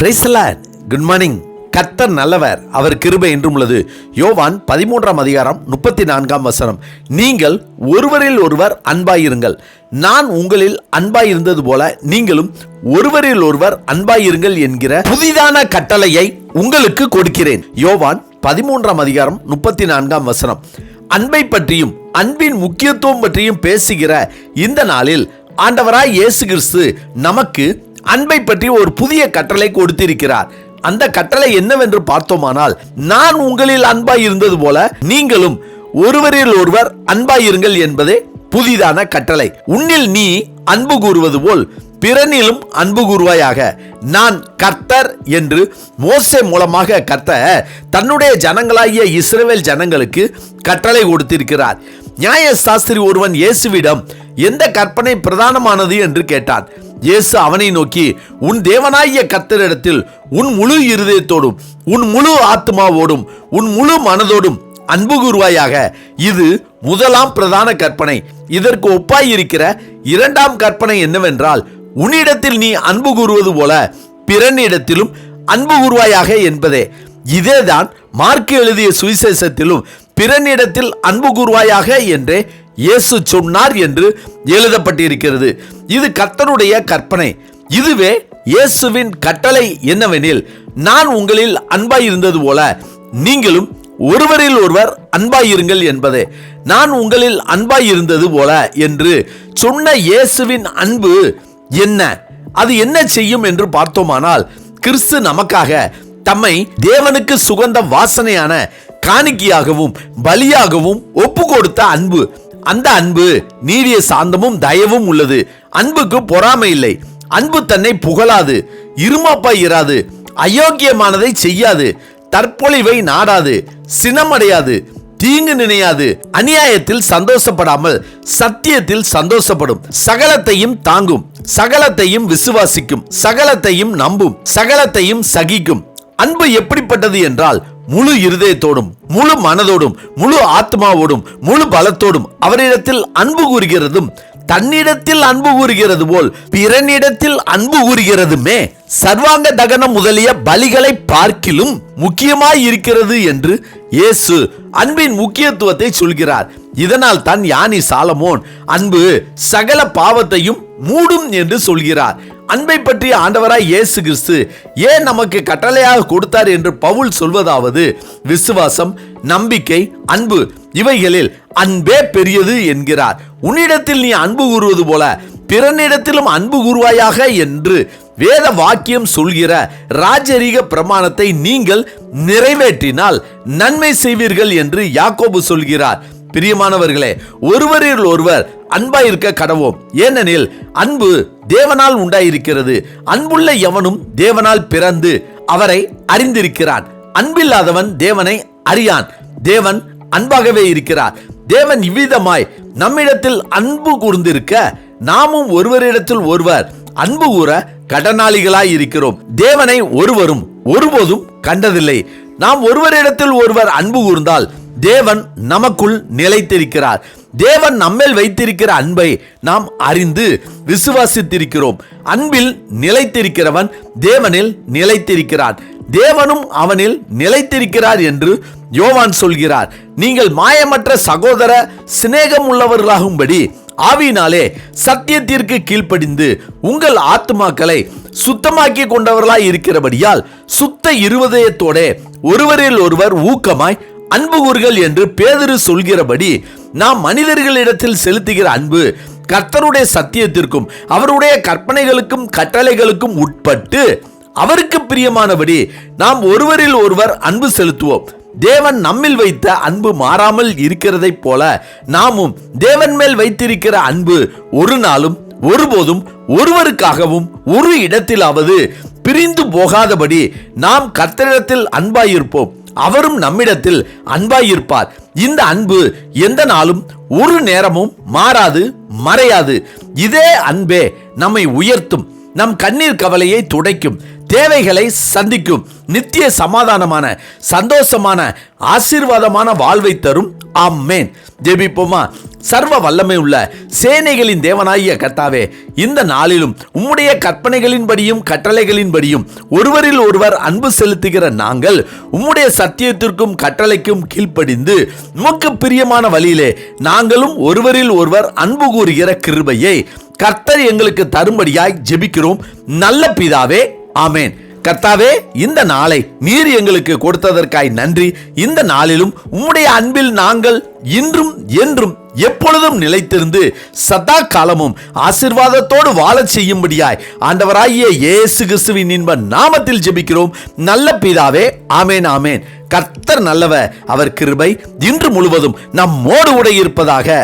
பிரைசலாட் good morning கர்த்தர் நல்லவர். அவர் கிருபை என்றும் உள்ளது. யோவான் பதிமூன்றாம் அதிகாரம் முப்பத்தி நான்காம் வசனம். நீங்கள் ஒருவரில் ஒருவர் அன்பாயிருங்கள். நான் உங்களில் அன்பாயிருந்தது போல நீங்களும் ஒருவரில் ஒருவர் அன்பாயிருங்கள் என்கிற புதிதான கட்டளையை உங்களுக்கு கொடுக்கிறேன். யோவான் பதிமூன்றாம் அதிகாரம் முப்பத்தி நான்காம் வசனம். அன்பை பற்றியும் அன்பின் முக்கியத்துவம் பற்றியும் பேசுகிற இந்த நாளில் ஆண்டவராய் இயேசு கிறிஸ்து நமக்கு அன்பை பற்றி ஒரு புதிய கட்டளை கொடுத்திருக்கிறார். அந்த கட்டளை என்னவென்று பார்த்தோமானால் நான் உங்களில் அன்பாய் இருந்தது போல நீங்களும் ஒருவரில் ஒருவர் அன்பாயிருங்கள் என்பதே புதிதான கட்டளை. உன்னில் நீ அன்பு கூறுவது போல் பிறனிலும் அன்பு கூறுவாயாக. நான் கர்த்தர் என்று மோசே மூலமாக கர்த்த தன்னுடைய ஜனங்களாகிய இஸ்ரேல் ஜனங்களுக்கு கட்டளை கொடுத்திருக்கிறார். நியாய சாஸ்திரி ஒருவன் இயேசுவிடம் எந்த கற்பனை பிரதானமானது? என்று கேட்டான். இயேசு அவனை நோக்கி உன் தேவனாகிய கத்தரிடத்தில் உன் முழு இருதயத்தோடும் உன் முழு ஆத்மாவோடும் உன் முழு மனதோடும் அன்பு கூறுவாயாக. இது முதலாம் பிரதான கற்பனை. இதற்கு ஒப்பாயிருக்கிற இரண்டாம் கற்பனை என்னவென்றால் உன்னிடத்தில் நீ அன்பு கூறுவது போல பிறனிடத்திலும் அன்பு கூறுவாயாக என்பதே. இதேதான் மார்க்கு எழுதிய சுவிசேஷத்திலும் பிறனிடத்தில் அன்பு கூறுவாயாக என்றே இயேசு சொன்னார் என்று எழுதப்பட்டிருக்கிறது. இது கர்த்தருடைய கற்பனை. இதுவே இயேசுவின் கட்டளை என்னவெனில் நான் உங்களில் அன்பாயிருந்தது போல நீங்களும் ஒருவரில் ஒருவர் அன்பாயிருங்கள் என்பதே. நான் உங்களில் அன்பாயிருந்தது போல என்று சொன்ன இயேசுவின் அன்பு என்ன? அது என்ன செய்யும் என்று பார்த்தோமானால் கிறிஸ்து நமக்காக தம்மை தேவனுக்கு சுகந்த வாசனையான காணிக்கையாகவும் பலியாகவும் ஒப்பு கொடுத்த அன்பு. அந்த அன்பு நீடிய சாந்தமும் தயவும் உள்ளது. அன்புக்கு பொறாமை இல்லை. அன்பு தன்னை புகழாது. இருமாப்பா இராது. அயோக்கியமானதை செய்யாது. தற்பொழிவை நாடாது. சினமடையாது. தீங்கு நினையாது. அநியாயத்தில் சந்தோஷப்படாமல் சத்தியத்தில் சந்தோஷப்படும். சகலத்தையும் தாங்கும். சகலத்தையும் விசுவாசிக்கும். சகலத்தையும் நம்பும். சகலத்தையும் சகிக்கும். அன்பு எப்படிப்பட்டது என்றால் முழு இருதயத்தோடும் முழு மனதோடும் முழு ஆத்மாவோடும் முழு பலத்தோடும் அவரிடத்தில் அன்பு கூறுகிறதும் தன்னிடத்தில் அன்பு கூறுகிறது போல் பிறனிடத்தில் அன்பு கூறுகிறதுமே சர்வாங்க தகனம் முதலிய பலிகளை பார்க்கிலும் முக்கியமாய் இருக்கிறது என்று இயேசு அன்பின் முக்கியத்துவத்தை சொல்கிறார். இதனால் தான் யானி சாலமோன் அன்பு சகல பாவத்தையும் மூடும் என்று சொல்கிறார். அன்பை பற்றிய ஆண்டவராய் இயேசு கிறிஸ்து ஏன் நமக்கு கட்டளையாக கொடுத்தார் என்று பவுல் சொல்வதாவது விசுவாசம் நம்பிக்கை அன்பு இவைகளில் அன்பே பெரியது என்கிறார். உன்னிடத்தில் நீ அன்பு கூறுவது போல பிறனிடத்திலும் அன்பு கூறுவாயாக என்று வேத வாக்கியம் சொல்கிற ராஜரீக பிரமாணத்தை நீங்கள் நிறைவேற்றினால் நன்மை செய்வீர்கள் என்று யாக்கோபு சொல்கிறார். பிரியமானவர்களே ஒருவரில் ஒருவர் அன்பாயிருக்க கடவோம். ஏனெனில் அன்பு தேவனால் உண்டாயிருக்கிறது. அன்புள்ள எவனும் தேவனால் பிறந்து அவரை அறிந்திருக்கிறான். அன்பில்லாதவன் தேவனை அறியான். தேவன் அன்பாகவே இருக்கிறார். தேவன் இவ்விதமாய் நம்மிடத்தில் அன்பு கூர்ந்திருக்க நாமும் ஒருவரிடத்தில் ஒருவர் அன்பு கூற கடனாளிகளாய் இருக்கிறோம். தேவனை ஒருவரும் ஒருபோதும் கண்டதில்லை. நாம் ஒருவரிடத்தில் ஒருவர் அன்பு கூர்ந்தால் தேவன் நமக்குள் நிலைத்திருக்கிறார். தேவன் நம்மேல் வைத்திருக்கிற அன்பை நாம் அறிந்து விசுவாசித்திருக்கிறோம். அன்பில் நிலைத்திருக்கிறவன் தேவனில் நிலைத்திருக்கிறான் தேவனும் அவனில் நிலைத்திருக்கிறார் என்று யோவான் சொல்கிறார். நீங்கள் மாயமற்ற சகோதர சிநேகம் உள்ளவர்களாகும்படி ஆவியினாலே சத்தியத்திற்கு கீழ்ப்படிந்து உங்கள் ஆத்மாக்களை சுத்தமாக்கி கொண்டவர்களாய் இருக்கிறபடியால் சுத்த இருதயத்தோட ஒருவரில் ஒருவர் ஊக்கமாய் அன்பு கூறுகள் என்று பேதரு சொல்கிறபடி நாம் மனிதர்களிடத்தில் செலுத்துகிற அன்பு கர்த்தருடைய சத்தியத்திற்கும் அவருடைய கற்பனைகளுக்கும் கட்டளைகளுக்கும் உட்பட்டு அவருக்கு பிரியமானபடி நாம் ஒருவரில் ஒருவர் அன்பு செலுத்துவோம். தேவன் நம்மில் வைத்த அன்பு மாறாமல் இருக்கிறதைப் போல நாமும் தேவன் மேல் வைத்திருக்கிற அன்பு ஒரு நாளும் ஒருபோதும் ஒருவருக்காகவும் ஒரு இடத்திலாவது பிரிந்து போகாதபடி நாம் கர்த்தரிடத்தில் அன்பாயிருப்போம். அவரும் நம்மிடத்தில் அன்பாயிருப்பார். இந்த அன்பு எந்த நாளும் ஒரு நேரமும் மாறாது மறையாது. இதே அன்பே நம்மை உயர்த்தும். நம் கண்ணீர் கவலையை துடைக்கும். தேவைகளை சந்திக்கும் நித்திய சமாதானமான சந்தோஷமான ஆசீர்வாதமான வாழ்வை தரும். ஆம்மேன் ஜெபிப்போமா? சர்வ வல்லமை உள்ள சேனைகளின் தேவனாகிய கர்த்தாவே இந்த நாளிலும் உம்முடைய கற்பனைகளின்படியும் கட்டளைகளின்படியும் ஒருவரில் ஒருவர் அன்பு செலுத்துகிற நாங்கள் உம்முடைய சத்தியத்திற்கும் கட்டளைக்கும் கீழ்ப்படிந்து உமக்கு பிரியமான வழியிலே நாங்களும் ஒருவரில் ஒருவர் அன்பு கூறுகிற கிருபையை கர்த்தர் எங்களுக்கு தரும்படியாய் ஜெபிக்கிறோம். நல்ல பிதாவே ஆமேன். கர்த்தாவே இந்த நாளை நீர் எங்களுக்கு கொடுத்ததற்காய் நன்றி. இந்த நாளிலும் உம்முடைய அன்பில் நாங்கள் இன்றும் என்றும் எப்பொழுதும் நிலைத்திருந்து சதா காலமும் ஆசிர்வாதத்தோடு வாழச் செய்யும்படியாய் ஆண்டவராகிய இயேசு கிறிஸ்துவின் இன்ப நாமத்தில் ஜெபிக்கிறோம். நல்ல பிதாவே ஆமேன் ஆமேன். கர்த்தர் நல்லவர் அவர் கிருபை இன்று முழுவதும் நம்மோடு கூட இருப்பதாக